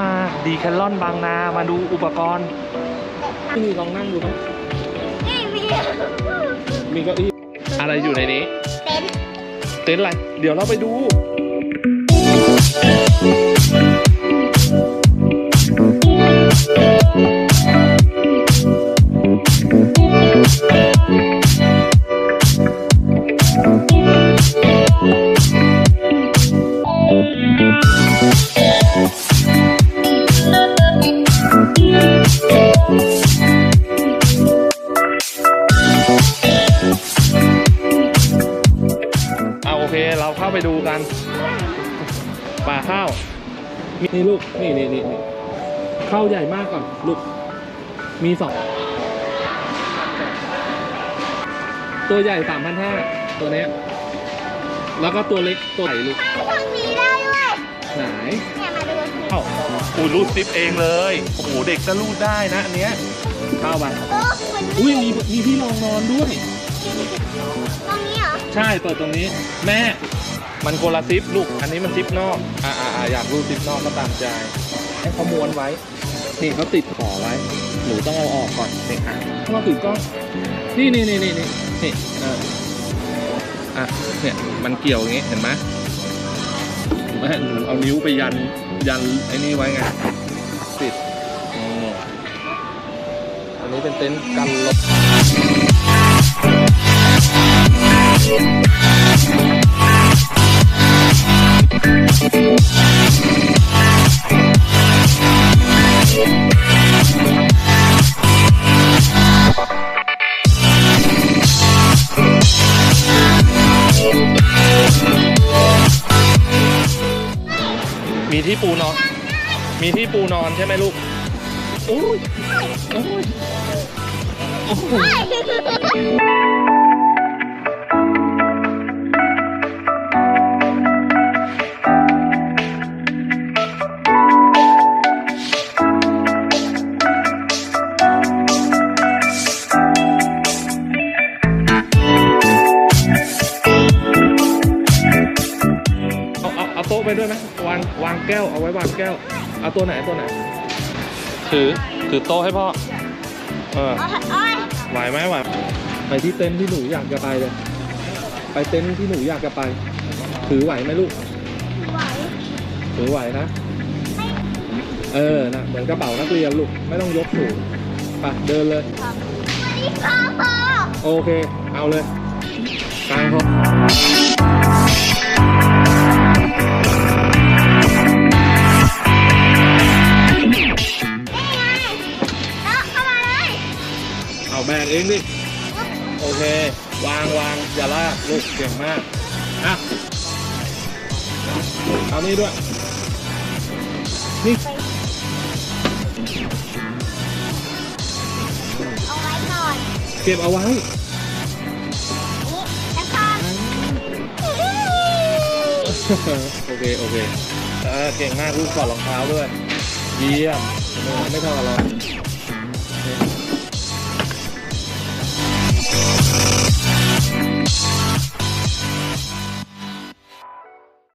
มาดีแคลลอนบางนา มาดูอุปกรณ์นี่ลองนั่งดูไหมนี่มีมีเก้าอี้อะไรอยู่ในนี้ เต็นท์เต็นท์อะไร เดี๋ยวเราไปดู เคเราเข้าไปดูกัน ป่าข้าว นี่ลูกนี่นี่นี่นี่ข้าวใหญ่มากก่อนลูก มีสอง ตัวใหญ่สามพันห้าตัวเนี้ย แล้วก็ตัวเล็กตัวใหญ่ลูกทางนี้ได้ด้วยไหนเนี่ยมาดูสิเอ้าอูรูดซิปเองเลย โอ้โห เด็กก็รูดได้นะอันเนี้ยเข้าไป โอ้มันอุ้ยมีมีที่รองนอนด้วย ตรงนี้เหรอ ใช่เปิดตรงนี้แม่ มันโคนละซิปลูก อันนี้มันซิปนอกอ่าอ่าอ่าอยากรู้ซิปนอกก็ตามใจให้เขาม้วนไว้นี่เขาติดขอไว้ หนูต้องเอาออกก่อนนี่อะถ้าเราติดก็นี่นี่นี่นี่นี่นี่เอออะเนี่ยมันเกี่ยวอย่างงี้เห็นไหมแม่หนูเอานิ้วไปยันยันไอ้นี่ไว้ไงติดอืมอันนี้เป็นเต็นท์กันลม มีที่ปูนอน มีที่ปูนอนใช่ไหมลูกโอ้ยโอ้ยโอ้ย ไปด้วยไหมวางวางแก้วเอาไว้วางแก้ว เอาตัวไหนตัวไหน ถือถือโต๊ะให้พ่อ เออเอาเอ้ยไหวไหมไหวไปที่เต็นท์ที่หนูอยากจะไปเลย ไปเต็นท์ที่หนูอยากจะไป ถือไหวไหมลูกไหวถือไหวนะ เออนะเหมือนกระเป๋านักเรียนลูก ไม่ต้องยกสูงไปเดินเลยนี่พอพอโอเค เอาเลยกลางพอนี่ เอาแบกเองดิโอเค วางวางอย่าลากลูกเก่งมากอะเอานี่ด้วยนี่เอาไว้ก่อนเก็บเอาไว้นี่แล้วก็โอเคโอเคเออเก่งมากลูกถอดรองเท้าด้วยเยี่ยมไม่ไม่ถอดหร